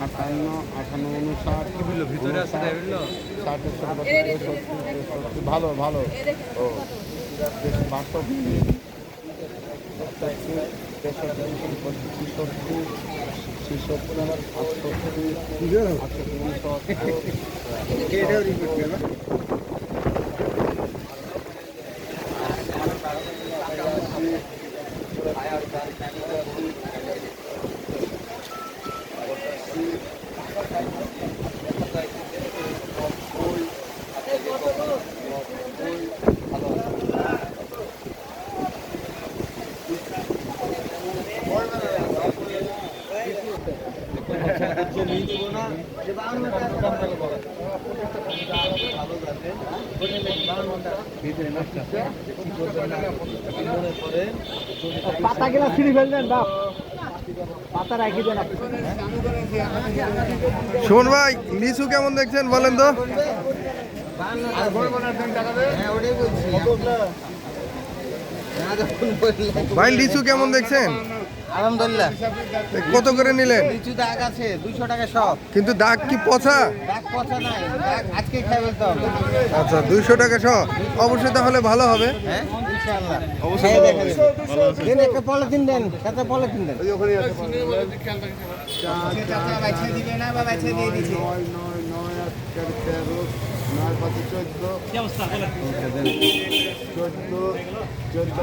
সাতান্ন আটান্ন উনষাট ষাট সত্তর তেষট্টি তেষট্টি ভালো ভালো। ও বাষট্টি সত্তর তেষট্টি চৌষট্টি ছেষট্টি ছেষট্টি আটষট্টি আটষট্টি উনষাট পাতাগুলা ছিঁড়ে ফেলবেন বাপ। সুমন ভাই লিচু কেমন দেখছেন বলেন তো? ভাই লিচু কেমন দেখছেন? আলহামদুলিল্লাহ। কত করে নিলেন? লিচু দাগ আছে দুইশো টাকা সব। কিন্তু দাগ কি পচা? দাগ পচা নাই দাগ আজকে খাই ফেলতে হবে। আচ্ছা দুইশো টাকা সহ। অবশ্যই তাহলে ভালো হবে। হ্যাঁ? ইনশাআল্লাহ। চোদ্দ চোদ্দ চোদ্দ।